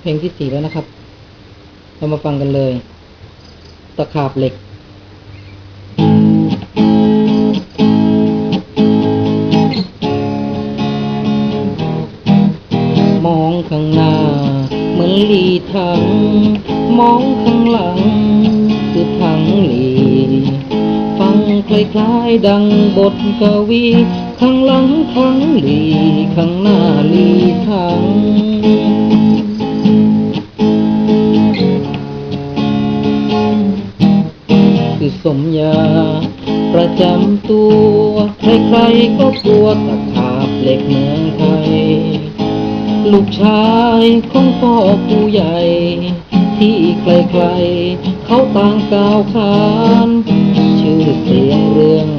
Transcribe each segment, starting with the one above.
เพลงที่สี่แล้วนะครับ เรามาฟังกันเลย ตะขาบเหล็กมองข้างหน้าเหมือนลีถัง มองข้างหลัง คือถังลี ฟังคล้ายๆดังบทกวี ข้างหลังถังลีข้างหน้าลีถังคือสมยา ประจำตัว ใครๆก็กลัวตะขาบเหล็กเมืองไทย ลูกชายของพ่อผู้ใหญ่ ที่ไกลๆเขาต่างกล่าวขาน ชื่อเสียงเรื่อง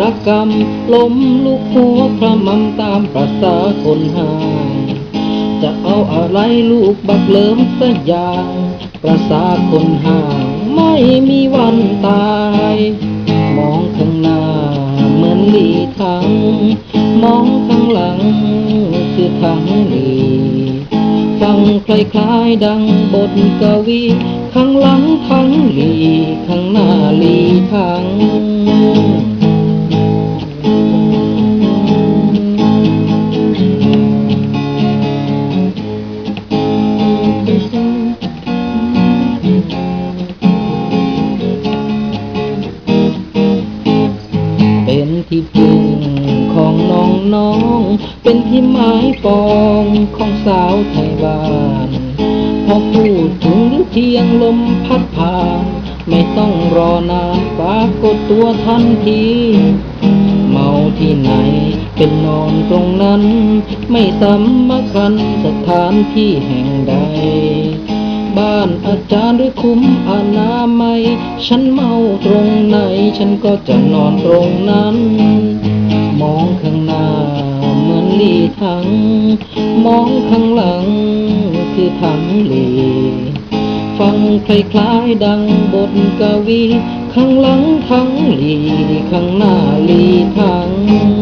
รกรรมล้มลูกหัวพระมำตามประสาคนหายจะเอาอะไรลูกบักเหลิมสักอย่างประสาคนห่างไม่มีวันตาย มองข้างหน้าเหมือนลีทังมองข้างหลังคือทังหลีฟังคล้ายๆดังบทกวี ข้างหลังทังหลีข้างหน้าลีทัง ที่พึ่งของน้องน้อง เป็นที่หมายปองของสาวไทยบ้าน พอพูดถึงเพียงลมพัดผ่าน ไม่ต้องรอนานปรากฏตัวทันทีเมาที่ไหนเป็นนอนตรงนั้น ไม่สำคัญสถานที่แห่งใด บ้านอาจารย์หรือคุ้มอนามัย ฉันเมาตรงไหน ฉันก็จะนอนตรงนั้น มองข้างหน้าเหมือนลีถัง มองข้างหลังคือถังหลีฟังคล้ายๆดังบทกวี ข้างหลังทั้งหลีข้างหน้าลีทั้ง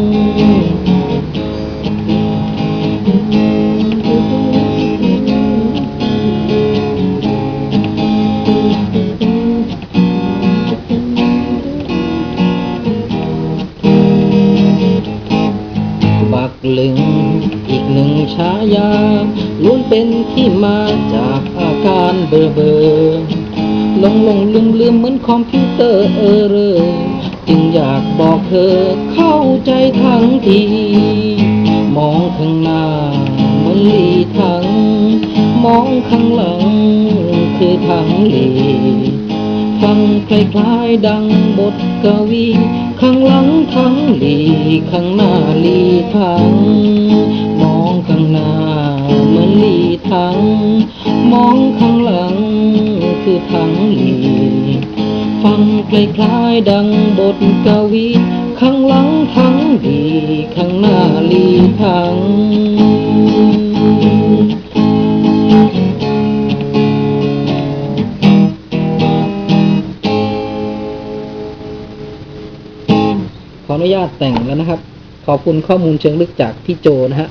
ลึง อีกหนึ่งฉายาล้วนเป็นที่มาจากอาการเบอเบอหลงหลงลืมลืมเหมือนคอมพิวเตอร์เออเรอจึงอยากบอกเธอเข้าใจทั้งที มองข้างหน้าเหมือนหลีทั้ง มองข้างหลังคือทั้งหลีฟังคล้ายๆดังบทกวี ข้างหลังทั้งหลี ข้างหน้าลีทังมองข้างหน้าเหมือนลีทังมองข้างหลังคือทังลีฟังคล้ายๆดังบทกวี ข้างหลังทั้งดี ข้างหน้าลีทัง ขออนุญาตแต่งแล้วนะครับ ขอบคุณข้อมูลเชิงลึกจากพี่โจนะฮะ